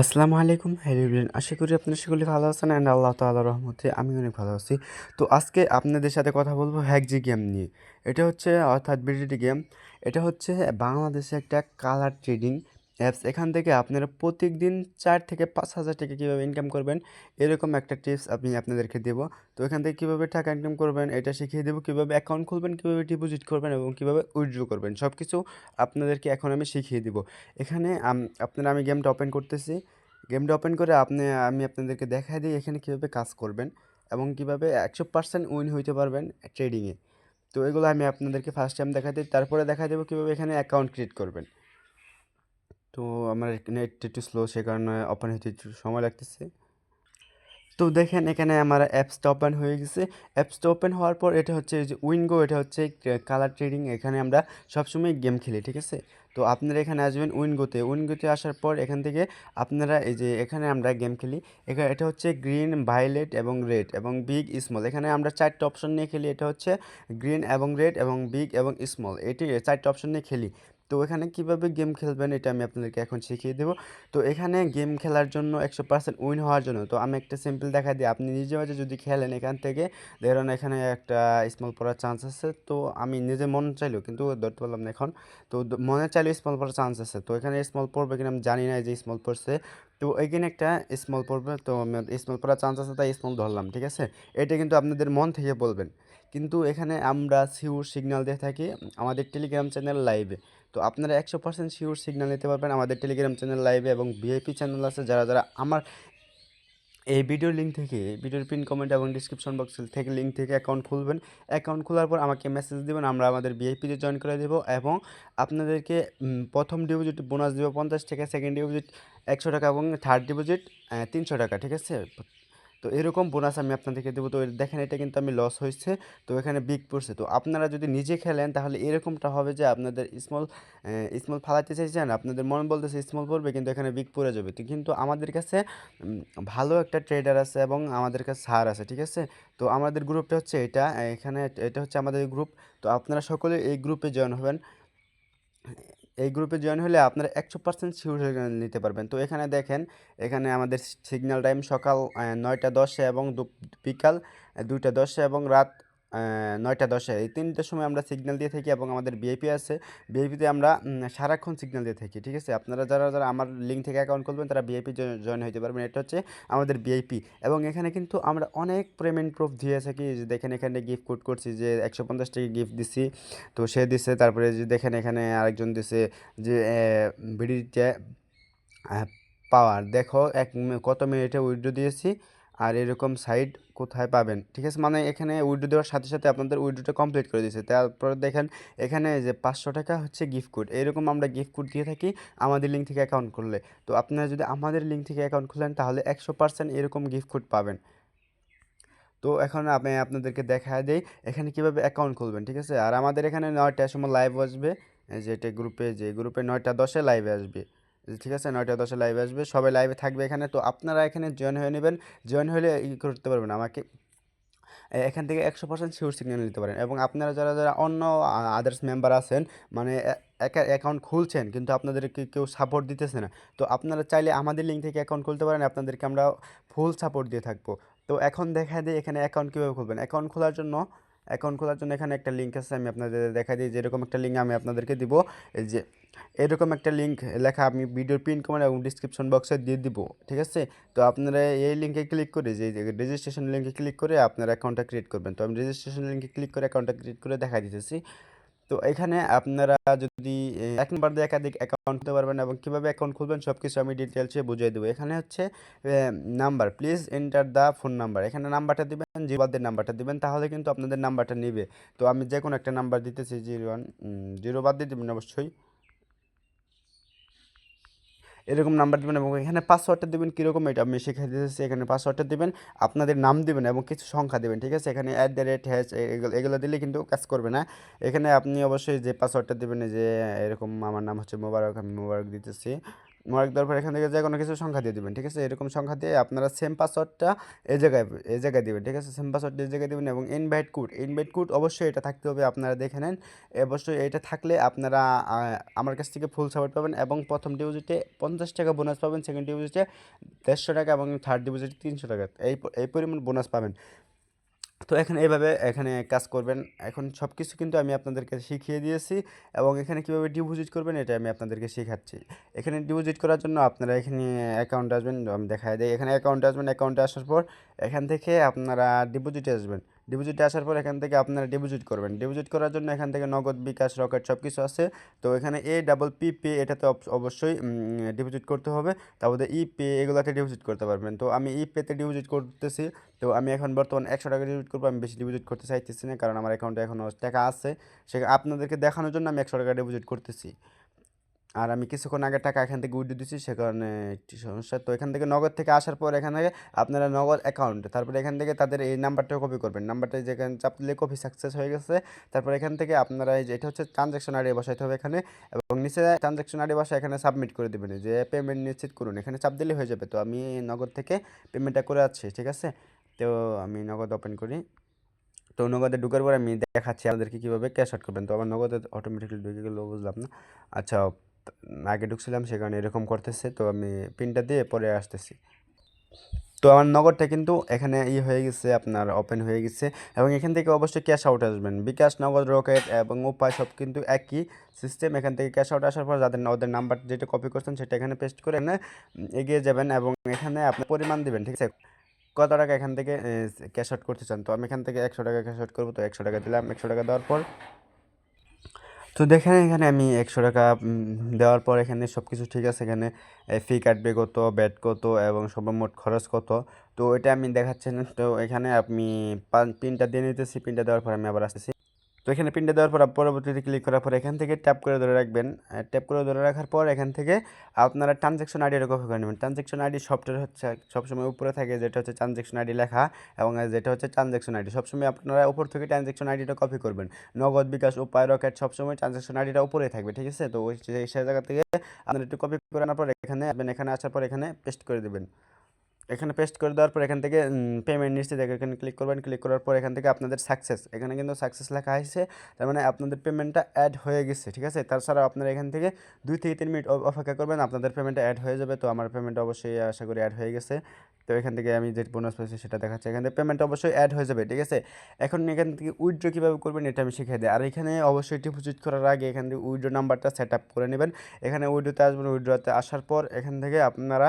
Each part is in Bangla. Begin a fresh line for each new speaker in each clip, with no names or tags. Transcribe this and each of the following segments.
আসসালামু আলাইকুম। হ্যালো এভরিওয়ান, আশা করি আপনার সকলে ভালো আছেন অ্যান্ড আল্লাহ তাল্লাহ রহমতে আমি অনেক ভালো আছি। তো আজকে আপনাদের সাথে কথা বলব হ্যাকজি গেম নিয়ে। এটা হচ্ছে, অর্থাৎ বিডিটি গেম। এটা হচ্ছে বাংলাদেশে একটা কালার ট্রেডিং অ্যাপস এখান থেকে আপনারা প্রত্যেকদিন চার থেকে পাঁচ হাজার টাকা কীভাবে ইনকাম করবেন, এরকম একটা টিপস আমি আপনাদেরকে দেবো। তো এখান থেকে কীভাবে টাকা ইনকাম করবেন, এটা শিখিয়ে দেবো। কীভাবে অ্যাকাউন্ট খুলবেন, কীভাবে ডিপোজিট করবেন এবং কীভাবে উইথড্র করবেন সব কিছু আপনাদেরকে এখন আমি শিখিয়ে দেবো। এখানে আপনারা, আমি গেমটা ওপেন করতেছি। গেমটা ওপেন করে আপনি, আমি আপনাদেরকে দেখাই দিই এখানে কীভাবে কাজ করবেন এবং কীভাবে একশো পার্সেন্ট উইন হইতে পারবেন ট্রেডিংয়ে তো এগুলো আমি আপনাদেরকে ফার্স্ট টাইম দেখা দিই, তারপরে দেখা দেবো কীভাবে এখানে অ্যাকাউন্ট ক্রিয়েট করবেন। তো আমার নেট একটু স্লো সে কারণে ওপেন হইতে একটু সময় লাগতেছে। তো দেখেন এখানে আমার অ্যাপসটা ওপেন হয়ে গেছে। অ্যাপসটা ওপেন হওয়ার পর এটা হচ্ছে যে উইনগো এটা হচ্ছে কালার ট্রেডিং এখানে আমরা সবসময় গেম খেলি, ঠিক আছে? তো আপনারা এখানে আসবেন উইনগোতে উইনগোতে আসার পর এখান থেকে আপনারা এই যে এখানে আমরা গেম খেলি। এখানে এটা হচ্ছে গ্রিন ভায়োলেট এবং রেড এবং বিগ স্মল এখানে আমরা চারটে অপশন নিয়ে খেলি। এটা হচ্ছে গ্রিন এবং রেড এবং বিগ এবং স্মল এটি চারটে অপশন নিয়ে খেলি। তো এখানে কীভাবে গেম খেলবেন এটা আমি আপনাদেরকে এখন শিখিয়ে দেবো। তো এখানে গেম খেলার জন্য একশো পার্সেন্ট উইন হওয়ার জন্য, তো আমি একটা সিম্পল দেখা দিই। আপনি নিজে মাঝে যদি খেলেন এখান থেকে ধরুন এখানে একটা স্মল পড়ার চান্স আছে, তো আমি নিজে মন চাইলেও, কিন্তু ধরতে পারলাম না এখন, তো মনে চাইলেও স্মল পড়ার চান্স আছে। তো এখানে স্মল পড়বে কিনা আমি জানি না যে স্মল পড়ছে। তো এখানে একটা স্মল পড়বে, তো স্মল পড়ার চান্স আছে, তাই স্মল ধরলাম, ঠিক আছে? এটা কিন্তু আপনাদের মন থেকে বলবেন। কিন্তু এখানে আমরা সিউর সিগন্যাল দিয়ে থাকি আমাদের টেলিগ্রাম চ্যানেল লাইভে তো আপনারা একশো পার্সেন্ট শিওর সিগন্যাল নিতে পারবেন আমাদের টেলিগ্রাম চ্যানেল লাইভে এবং ভিআইপি চ্যানেল আছে যারা যারা আমার এই ভিডিওর লিঙ্ক থেকে ভিডিওর পিন কমেন্ট এবং ডিসক্রিপশন বক্স থেকে লিঙ্ক থেকে অ্যাকাউন্ট খুলবেন। অ্যাকাউন্ট খোলার পর আমাকে মেসেজ দেবেন, আমরা আমাদের ভিআইপিতে জয়েন করে দেবো এবং আপনাদেরকে প্রথম ডিপোজিট বোনাস দেবো পঞ্চাশ টাকা সেকেন্ড ডিপোজিট একশো টাকা এবং থার্ড ডিপোজিট তিনশো টাকা, ঠিক আছে? তো এরকম বোনাস আমি আপনাদেরকে দেবো। তো দেখেন, এটা কিন্তু আমি লস হয়েছে। তো এখানে বিগ পড়ছে। তো আপনারা যদি নিজে খেলেন, তাহলে এরকমটা হবে যে আপনাদের স্মল স্মল ফালাতে চাইছেন, আপনাদের মন বলতেছে স্মল পড়বে, কিন্তু এখানে বিগ পড়ে যাবে। তো কিন্তু আমাদের কাছে ভালো একটা ট্রেডার আছে এবং আমাদের কাছে সার আছে, ঠিক আছে? তো আমাদের গ্রুপটা হচ্ছে এটা। এখানে এটা হচ্ছে আমাদের গ্রুপ তো আপনারা সকলে এই গ্রুপে জয়েন হবেন। এই গ্রুপে জয়েন হলে আপনারা একশো পার্সেন্ট শিওর নিতে পারবেন। তো এখানে দেখেন, এখানে আমাদের সিগন্যাল টাইম সকাল নয়টা দশে এবং বিকাল দুইটা দশে এবং রাত নয়টা দশে। এই তিনটের সময় আমরা সিগন্যাল দিয়ে থাকি এবং আমাদের বিআইপি আছে। বিআইপিতে আমরা সারাক্ষণ সিগন্যাল দিয়ে থাকি, ঠিক আছে? আপনারা যারা যারা আমার লিঙ্ক থেকে অ্যাকাউন্ট করবেন তারা বিআইপি জয়েন হতে পারবেন। এটা হচ্ছে আমাদের বিআইপি এবং এখানে কিন্তু আমরা অনেক পেমেন্ট প্রুফ দিয়ে থাকি। যে দেখেন, এখানে গিফট কোড করছি যে একশো পঞ্চাশ টাকা গিফট দিছি। তো সে দিছে, তারপরে যে দেখেন, এখানে আরেকজন দিছে যে বিডিতে পাওয়ার দেখো, এক কত মিনিটে উইড্রো দিয়েছি। আর এরকম সাইড কোথায় পাবেন? ঠিক আছে? মানে এখানে উইড্রো দেওয়ার সাথে সাথে আপনাদের উইড্রোটা কমপ্লিট করে দিয়েছে। তারপরে দেখেন, এখানে যে পাঁচশো টাকা হচ্ছে গিফট কোড এরকম আমরা গিফট কোড দিয়ে থাকি আমাদের লিঙ্ক থেকে অ্যাকাউন্ট খুললে। তো আপনারা যদি আমাদের লিঙ্ক থেকে অ্যাকাউন্ট খুলেন, তাহলে একশো পার্সেন্ট এরকম গিফট কোড পাবেন। তো এখন আমি আপনাদেরকে দেখা দেই, এখানে কীভাবে অ্যাকাউন্ট খুলবেন, ঠিক আছে? আর আমাদের এখানে নয়টার সময় লাইভ আসবে। এই যে এটা গ্রুপে যে গ্রুপে নয়টা দশে লাইভে আসবে। ঠিক আছে, নয়টা দশে লাইভে আসবে, সবাই লাইভে থাকবে এখানে। তো আপনারা এখানে জয়েন হয়ে নেবেন। জয়েন হলে ই করতে পারবেন আমাকে। এখান থেকে একশো পার্সেন্ট শিওর সিগন্যাল নিতে পারেন। এবং আপনারা যারা যারা অন্য আদার্স মেম্বার আছেন মানে অ্যাকাউন্ট খুলছেন, কিন্তু আপনাদেরকে কেউ সাপোর্ট দিতেছে না, তো আপনারা চাইলে আমাদের লিঙ্ক থেকে অ্যাকাউন্ট খুলতে পারেন। আপনাদেরকে আমরা ফুল সাপোর্ট দিয়ে থাকব। তো এখন দেখা দিই এখানে অ্যাকাউন্ট কীভাবে খুলবেন। অ্যাকাউন্ট খোলার জন্য অ্যাকাউন্ট খোলার জন্য এখানে একটা লিঙ্ক আছে, আমি আপনাদের দেখা দিই। যেরকম একটা লিঙ্ক আমি আপনাদেরকে দিব, এই যে এরকম একটা লিঙ্ক লেখা আমি ভিডিওর পিন কমেন্ট এবং ডিসক্রিপশন বক্সে দিয়ে দিব, ঠিক আছে? তো আপনারা এই লিঙ্কে ক্লিক করে, যে রেজিস্ট্রেশন লিঙ্কে ক্লিক করে আপনারা অ্যাকাউন্টটা ক্রিয়েট করবেন। তো আমি রেজিস্ট্রেশন লিঙ্কে ক্লিক করে অ্যাকাউন্টটা ক্রিয়েট করে দেখা দিতেছি। তো এখানে আপনারা যদি এক নম্বর দিয়ে একাধিক অ্যাকাউন্ট খুলতে পারবেন এবং কীভাবে অ্যাকাউন্ট খুলবেন সব কিছু আমি ডিটেলসে বুঝিয়ে দেবো। এখানে হচ্ছে number please enter the phone number এখানে নাম্বারটা দিবেন জিবাদের নাম্বারটা দেবেন, তাহলে কিন্তু আপনাদের নাম্বারটা নেবে। তো আমি যে কোনো একটা নাম্বার দিতেছি, জিরো ওয়ান জিরো বাদ দিয়ে দেবেন অবশ্যই। এরকম নাম্বার দেবেন এবং এখানে পাসওয়ার্ডটা দেবেন কীরকম এটা আমি শিখিয়ে দিতেছি। এখানে পাসওয়ার্ডটা দেবেন, আপনাদের নাম দেবেন এবং কিছু সংখ্যা দেবেন, ঠিক আছে? এখানে অ্যাট দ্য রেট হ্যাচ এগুলো এগুলো দিলে কিন্তু কাজ করবে না। এখানে আপনি অবশ্যই যে পাসওয়ার্ডটা দেবেন যে এরকম আমার নাম হচ্ছে মোবারক, আমি মোবারক দিতেছি। মার্ক দেওয়ার পর এখান থেকে যে কোনো কিছু সংখ্যা দিয়ে দেবেন, ঠিক আছে? এরকম সংখ্যা দিয়ে আপনারা সেম পাসওয়ার্ডটা এই জায়গায় এই জায়গায় দেবেন, ঠিক আছে? সেম পাসওয়ার্ড এই জায়গায় দেবেন এবং ইনভাইট কোড ইনভাইট কোড অবশ্যই এটা থাকতে হবে, আপনারা দেখে নেন। অবশ্যই এটা থাকলে আপনারা আমার কাছ থেকে ফুল সাপোর্ট পাবেন এবং প্রথম ডিপোজিটে পঞ্চাশ টাকা বোনাস পাবেন সেকেন্ড ডিপোজিটে দেড়শো টাকা এবং থার্ড ডিপোজিটে তিনশো টাকা। এই এই পরিমাণ বোনাস পাবেন। তো এখানে এভাবে এখানে কাজ করবেন। এখন সব কিছু কিন্তু আমি আপনাদেরকে শিখিয়ে দিয়েছি এবং এখানে কীভাবে ডিপোজিট করবেন এটা আমি আপনাদেরকে শেখাচ্ছি। এখানে ডিপোজিট করার জন্য আপনারা এখানে অ্যাকাউন্ট আসবেন, আমি দেখাই দেয় এখানে অ্যাকাউন্টে আসবেন অ্যাকাউন্টে আসার পর এখান থেকে আপনারা ডিপোজিটে আসবেন। ডিপোজিটে আসার পর এখান থেকে আপনারা ডিপোজিট করবেন। ডিপোজিট করার জন্য এখান থেকে নগদ, বিকাশ, রকেট সব কিছু আছে। তো এখানে এ ডাবল পি পে এটাতে অবশ্যই ডিপোজিট করতে হবে। তারপরে ই পে এগুলোতে ডিপোজিট করতে পারবেন। তো আমি ই পেতে ডিপোজিট করতেছি। তো আমি এখন বর্তমান একশো টাকা ডিপোজিট করব। আমি বেশি ডিপোজিট করতে চাইতেছি না, কারণ আমার অ্যাকাউন্টে এখনও টাকা আছে। সে আপনাদেরকে দেখানোর জন্য আমি একশো টাকা ডিপোজিট করতেছি। আর আমি কিছুক্ষণ আগে টাকা এখান থেকে উইথড্র দিচ্ছি সে কারণে একটি সমস্যা। তো এখান থেকে নগদ থেকে আসার পর এখান থেকে আপনারা নগদ অ্যাকাউন্ট তারপরে এখান থেকে তাদের এই নাম্বারটা কপি করবেন। নাম্বারটা যেখানে চাপ দিলে কপি সাকসেস হয়ে গেছে। তারপর এখান থেকে আপনারা এই যে, এটা হচ্ছে ট্রানজ্যাকশন আইডি বসাইতে হবে এখানে এবং নিচে ট্রানজ্যাকশন আইডি বসা এখানে সাবমিট করে দেবেন। যে পেমেন্ট নিশ্চিত করুন, এখানে চাপ দিলে হয়ে যাবে। তো আমি নগদ থেকে পেমেন্টটা করে আছি ঠিক আছে? তো আমি নগদ ওপেন করি। তো নগদে ঢুকার পর আমি দেখাচ্ছি আপনাদেরকে কীভাবে ক্যাশ আউট করবেন। তো আমার নগদে অটোমেটিক্যালি ঢুকে গেলো, বুঝলাম না। আচ্ছা আগে ঢুকছিলাম সেখানে এরকম করতেছে। তো আমি পিনটা দিয়ে পরে আসতেছি। তো আমার নগদটা কিন্তু এখানে ই হয়ে গেছে, আপনার ওপেন হয়ে গেছে এবং এখান থেকে অবশ্যই ক্যাশ আউট আসবেন। বিকাশ, নগদ রকেট এবং উপায় সব কিন্তু একই সিস্টেম এখান থেকে ক্যাশ আউট আসার পর যাদের ওদের নাম্বার যেটা কপি করছেন সেটা এখানে পেস্ট করে এখানে এগিয়ে যাবেন এবং এখানে আপনি পরিমাণ দিবেন, ঠিক আছে? কত টাকা এখান থেকে ক্যাশ আউট করতে চান? তো আমি এখান থেকে একশো টাকা ক্যাশ আউট করব। তো একশো টাকা দিলাম। একশো টাকা দেওয়ার পর তো দেখেন এখানে আমি একশো টাকা দেওয়ার পর এখানে সব কিছু ঠিক আছে। এখানে ফি কাটবে কত ব্যাট কত এবং সর্বমোট খরচ কত। তো এটা আমি দেখাচ্ছি তো এখানে আমি পান- পিনটা দিয়ে নিতেছি। পিনটা দেওয়ার পর আমি আবার আসতেছি। তো এখানে পিনটা দেওয়ার পর, পরবর্তীতে ক্লিক করার পর এখান থেকে ট্যাপ করে ধরে রাখবেন। ট্যাপ করে ধরে রাখার পর এখান থেকে আপনারা ট্রানজ্যাকশন আইডিটা কপি করে নেবেন। ট্রানজ্যাকশন আইডি সফটওয়্যার হচ্ছে সবসময় উপরে থাকে, যেটা হচ্ছে ট্রানজ্যাকশন আইডি লেখা এবং যেটা হচ্ছে ট্রানজ্যাকশন আইডি সবসময় আপনারা উপর থেকে ট্রানজ্যাকশন আইডিটা কপি করবেন। নগদ বিকাশ, উপায়, রকেট সবসময় ট্রানজ্যাকশন আইডিটা উপরে থাকবে, ঠিক আছে? তো ওই সেই জায়গা থেকে আপনারা একটু কপি করে আনার পর এখানে আসবেন, এখানে আসার পর এখানে পেস্ট করে দেবেন। এখানে পেস্ট করে দেওয়ার পর এখান থেকে পেমেন্ট নিশ্চিত এখানে ক্লিক করবেন ক্লিক করার পর এখান থেকে আপনাদের সাকসেস এখানে কিন্তু সাকসেস লেখা আছে তার মানে আপনাদের পেমেন্টটা অ্যাড হয়ে গেছে, ঠিক আছে? তাছাড়া আপনারা এখান থেকে দুই থেকে তিন মিনিট অপেক্ষা করবেন, আপনাদের পেমেন্টটা অ্যাড হয়ে যাবে, তো আমার পেমেন্ট অবশ্যই আশা করি অ্যাড হয়ে গেছে। তো এখান থেকে আমি যে বোনাস পেয়েছি সেটা দেখাচ্ছি, এখান থেকে পেমেন্ট অবশ্যই অ্যাড হয়ে যাবে, ঠিক আছে? এখন এখান থেকে উইড্রো কীভাবে করবেন এটা আমি শিখিয়ে দিই, আর এখানে অবশ্যই ডিপোজিট করার আগে এখান থেকে উইড্রো নাম্বারটা সেট আপ করে নেবেন, এখানে উইথড্রোতে আসবেন উইড্রোতে আসার পর এখান থেকে আপনারা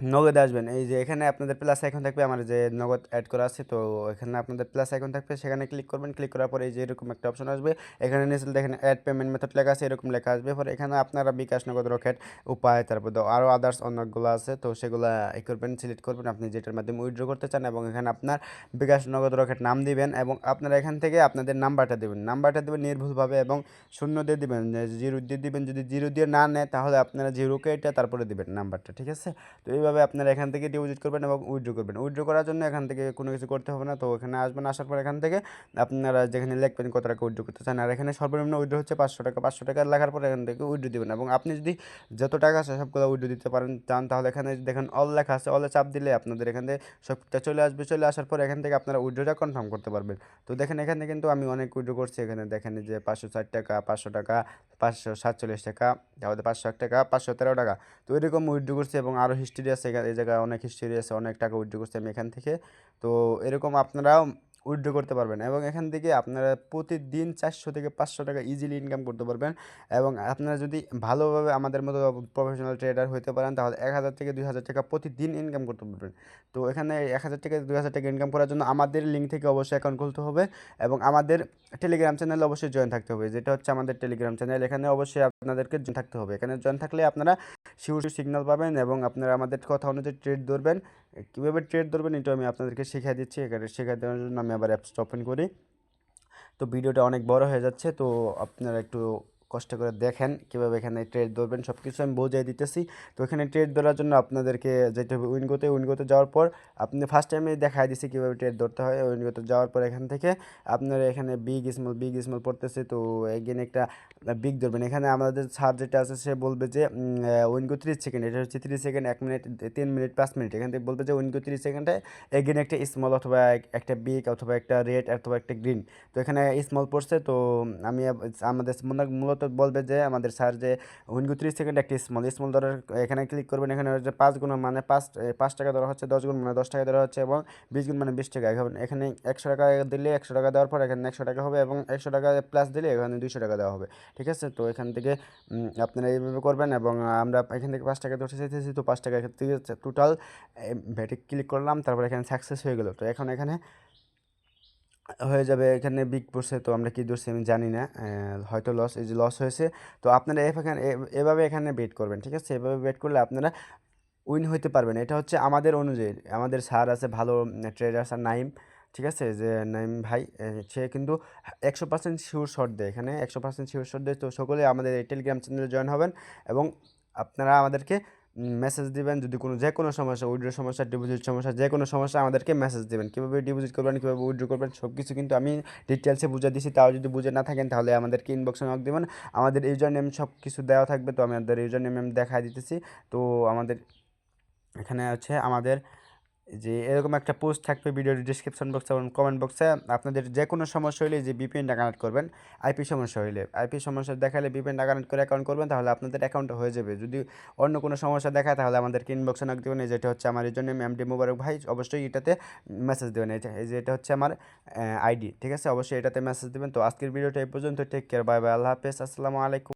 নগদে আসবেন। এই যে এখানে আপনাদের প্লাস আইকন থাকবে, আমার যে নগদ অ্যাড করা আছে, তো এখানে আপনাদের প্লাস আইকন থাকবে। সেখানে ক্লিক করবেন ক্লিক করার পরে এই যে এরকম একটা অপশন আসবে। এখানে নিচে দেখেন অ্যাড পেমেন্ট মেথড লেখা আছে, এরকম লেখা আসবে। পরে এখানে আপনারা বিকাশ নগদ রকেট উপায়, তারপর আরও আদার্স অনেকগুলো আছে, তো সেগুলো ই করবেন সিলেক্ট করবেন। আপনি যেটার মাধ্যমে উইথড্র করতে চান এবং এখানে আপনার বিকাশ নগদ রকেট নাম দিবেন এবং আপনারা এখান থেকে আপনাদের নাম্বারটা দেবেন। নাম্বারটা দেবেন নির্ভুলভাবে এবং শূন্য দিয়ে দিবেন জিরো দিয়ে দিবেন। যদি জিরো দিয়ে না নেয়, তাহলে আপনারা জিরোকে এটা তারপরে দিবেন নাম্বারটা, ঠিক আছে? তো এইভাবে আপনারা এখান থেকে ডিপোজিট করবেন এবং উইথড্র করবেন? উইথড্র করার জন্য এখান থেকে কোনো কিছু করতে হবে না। তো এখানে আসবেন, আসার পর এখান থেকে আপনারা যেখানে লিখবেন কত টাকা উইথড্র করতে চান। আর এখানে সর্বনিম্ন উইথড্র হচ্ছে পাঁচশো টাকা। পাঁচশো টাকা লেখার পর এখান থেকে উইথড্র দিবেন এবং আপনি যদি যত টাকা আছে সবগুলো উইথড্র দিতে পারেন, চান, তাহলে এখানে দেখেন অল লেখা আছে। অলে চাপ দিলে আপনাদের এখান থেকে সবটা চলে আসবে। চলে আসার পর এখান থেকে আপনারা উইথড্রটা কনফার্ম করতে পারবেন। তো দেখেন এখানে কিন্তু আমি অনেক উইথড্র করছি। এখানে দেখেন যে পাঁচশো ষাট টাকা, পাঁচশো টাকা, পাঁচশো সাতচল্লিশ টাকা, তারপরে পাঁচশো এক টাকা, পাঁচশো তেরো টাকা। তো এরকম উইথড্র করছি এবং আরও হিস্ট্রি আছে এই জায়গায় অনেক হিস্ট্রি আছে, অনেক টাকা উইথড্র করছি আমি এখান থেকে। তো এরকম আপনারাও উইথড্র করতে পারবেন এবং এখান থেকে আপনারা প্রতিদিন চারশো থেকে পাঁচশো টাকা ইজিলি ইনকাম করতে পারবেন এবং আপনারা যদি ভালোভাবে আমাদের মতো প্রফেশনাল ট্রেডার হতে পারেন, তাহলে এক হাজার থেকে দুই হাজার টাকা প্রতিদিন ইনকাম করতে পারবেন। তো এখানে এক হাজার থেকে দুই হাজার টাকা ইনকাম করার জন্য আমাদের লিঙ্ক থেকে অবশ্যই অ্যাকাউন্ট খুলতে হবে এবং আমাদের টেলিগ্রাম চ্যানেলে অবশ্যই জয়েন থাকতে হবে, যেটা হচ্ছে আমাদের টেলিগ্রাম চ্যানেল এখানে অবশ্যই আপনাদেরকে জয়েন থাকতে হবে। এখানে জয়েন থাকলে আপনারা শিউর সিগন্যাল পাবেন এবং আপনারা আমাদের কথা অনুযায়ী ট্রেড ধরবেন। কীভাবে ট্রেড ধরবেন এটা আমি আপনাদেরকে শিখিয়ে দিচ্ছি। এখানে শেখাই দেওয়ার জন্য আমি আবার অ্যাপসটা ওপেন করি। তো ভিডিওটা অনেক বড় হয়ে যাচ্ছে, তো আপনারা একটু কষ্ট করে দেখেন কীভাবে এখানে ট্রেড ধরবেন সব কিছু আমি বোঝাই দিতেছি। তো এখানে ট্রেড ধরার জন্য আপনাদেরকে যেতে হবে উইনগোতে উইনগোতে যাওয়ার পর আপনি ফার্স্ট টাইমে দেখাই দিছি কীভাবে ট্রেড ধরতে হয়। উইনগোতে যাওয়ার পর এখান থেকে আপনার এখানে বিগ স্মল বিগ স্মল পড়তেছে। তো এগেন একটা বিগ ধরবেন। এখানে আমাদের স্যার যেটা আছে, সে বলবে যে উইনগো ত্রিশ সেকেন্ড। এটা হচ্ছে ত্রিশ সেকেন্ড, এক মিনিট, তিন মিনিট, পাঁচ মিনিট। এখান থেকে বলবে যে উইনগো ত্রিশ সেকেন্ডে এগেন একটা স্মল অথবা একটা বিগ অথবা একটা রেড অথবা একটা গ্রিন তো এখানে স্মল পড়ছে। তো আমি আমাদের মূল- মূলত বলবে যে আমাদের স্যার যে উইনগো ত্রিশ সেকেন্ড একটা স্মল স্মল ধরার, এখানে ক্লিক করবেন, এখানে হচ্ছে পাঁচ গুণ মানে পাঁচ পাঁচ টাকা ধরা হচ্ছে, দশ গুণ মানে দশ টাকা ধরা হচ্ছে এবং বিশ গুণ মানে বিশ টাকা। এখন এখানে একশো টাকা দিলে একশো টাকা দেওয়ার পর এখানে একশো টাকা হবে এবং একশো টাকা প্লাস দিলে এখানে দুইশো টাকা দেওয়া হবে। ঠিক আছে? তো এখান থেকে আপনারা এইভাবে করবেন এবং আমরা এখান থেকে পাঁচ টাকা ধরতে চাইতেছি, তো পাঁচ টাকা থেকে টোটাল ভ্যাটে ক্লিক করলাম, তারপর এখানে সাকসেস হয়ে গেলো। তো এখন এখানে হয়ে যাবে এখানে বিগ পড়ছে তো আমরা কি ধরছি আমি জানি না হয়তো লস এই যে লস হয়েছে, তো আপনারা এখানে এভাবে এখানে বেট করবেন, ঠিক আছে? এভাবে বেট করলে আপনারা উইন হইতে পারবেন। এটা হচ্ছে আমাদের অনুযায়ী, আমাদের স্যার আছে ভালো ট্রেডার স্যার নাইম, ঠিক আছে? যে নাইম ভাই সে কিন্তু একশো পার্সেন্ট শিওর শট দেয় এখানে, একশো পার্সেন্ট শিওর শট দেয়, তো সকলে আমাদের এই টেলিগ্রাম চ্যানেলে জয়েন হবেন এবং আপনারা আমাদেরকে মেসেজ দিবেন, যদি কোনো যে কোনো সমস্যা উইড্রো সমস্যা ডিপোজিট সমস্যা যে কোনো সমস্যা আমাদেরকে মেসেজ দেবেন। কীভাবে ডিপোজিট করবেন, কীভাবে উইড্রো করবেন সব কিছু কিন্তু আমি ডিটেলসে বুঝে দিচ্ছি তাও যদি বুঝে না থাকেন, তাহলে আমাদেরকে ইনবক্সে নক দেবেন। আমাদের ইউজার নেম সব কিছু দেওয়া থাকবে, তো আমি আমাদের ইউজার নেম দেখা দিতেছি। তো আমাদের এখানে হচ্ছে আমাদের যে এরকম একটা পোস্ট থাকবে ভিডিওর ডিসক্রিপশন বক্সে এবং কমেন্ট বক্সে আপনাদের যে কোনো সমস্যা হলে যে বিপিএনটা কানেক্ট করবেন আইপি সমস্যা হইলে। আইপি সমস্যা দেখালে বিপিএনটা কানেক্ট করে অ্যাকাউন্ট করবেন, তাহলে আপনাদের অ্যাকাউন্ট হয়ে যাবে। যদি অন্য কোনো সমস্যা দেখায়, তাহলে আমাদেরকে ইনবক্সে নক দেবেন। যেটা হচ্ছে আমার এই জন্য এমডি মুবারক ভাই, অবশ্যই এটাতে মেসেজ দেবেন। এই যে এটা হচ্ছে আমার আইডি ঠিক আছে? অবশ্যই এটাতে মেসেজ দেবেন। তো আজকের ভিডিওটা এই পর্যন্ত। টেক কেয়ার বাই বাই আল্লাহ হাফেজ। আসসালামু আলাইকুম।